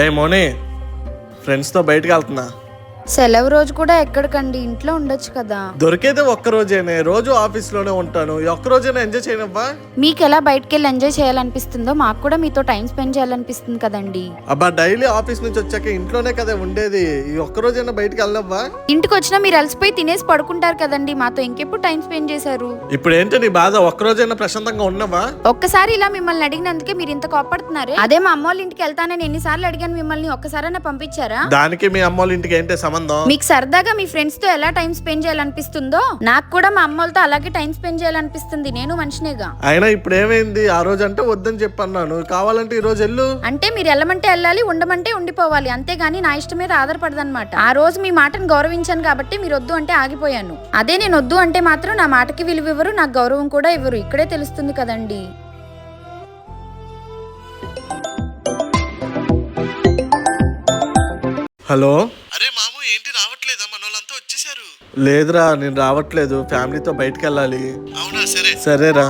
ఏ మోని ఫ్రెండ్స్తో బయటకు వెళ్తున్నా. సెలవు రోజు కూడా ఎక్కడికండి? ఇంట్లో ఉండొచ్చు కదా. దొరికేదే ఒక్క రోజేనే. రోజు ఆఫీస్లోనే ఉంటాను. ఈ ఒక్క రోజైనా ఎంజాయ్ చేయనవ్వా? మీకు ఎలా బయటకు వెళ్ళి ఎంజాయ్ చేయాలనిపిస్తుందో మాకు కూడా మీతో టైం స్పెండ్ చేయాలనిపిస్తుంది కదండి. అబ్బా డైలీ ఆఫీస్ నుంచి వచ్చాక ఇంట్లోనే కదా ఉండేది. ఈ ఒక్క రోజైనా బయటకు వెళ్ళవా ఇంటికి వచ్చినా మీరు అలసిపోయి తినేసి పడుకుంటారు కదండి. మాతో ఇంకెప్పుడు టైం స్పెండ్ చేశారు? ఇప్పుడు ఏంటి నీ బాధ? ఒక్క రోజైనా ప్రశాంతంగా ఉన్నవా? ఒక్కసారి ఇలా మిమ్మల్ని అడిగినందుకే మీరు ఇంత కోపడుతున్నారే. అదే మా అమ్మ వాళ్ళ ఇంటికి వెళ్తానని ఎన్నిసార్లు అడిగాను మిమ్మల్ని. ఒక్కసారైనా పంపించారా? దానికి మీ అమ్మోళ్ళ ఇంటికి ఏంటి సంబంధం? మీకు సరదాగా మీ ఫ్రెండ్స్తో ఎలా టైం స్పెండ్ చేయాలనిపిస్తుందో? నాకు కూడా మా అమ్మలతో అలాగే టైం స్పెండ్ చేయాలనిపిస్తుంది. నేను మనిషినేగా. అయినా ఇప్పుడు ఏమైంది? ఆ రోజు అంటే వద్దని చెప్పన్నాను. కావాలంటే ఈ రోజు వెళ్ళు. అంటే మీరు వెళ్ళమంటే వెళ్ళాలి ఉండమంటే ఉండిపోవాలి. అంతేగాని నా ఇష్టం మీద ఆధారపడదన్నమాట. ఆ రోజు మీ మాటను గౌరవించాను కాబట్టి మీరు వద్దు అంటే ఆగిపోయాను. అదే నేను వద్దు అంటే మాత్రం నా మాటకి విలువ ఇవ్వరు నాకు గౌరవం కూడా ఇవ్వరు. ఇక్కడే తెలుస్తుంది కదండి. హలో అరే మాము ఏంటి రావట్లేదా మన వచ్చేసారు లేదురా నేను రావట్లేదు. ఫ్యామిలీతో బయటకు వెళ్ళాలి. అవునా? సరే. సరేరా.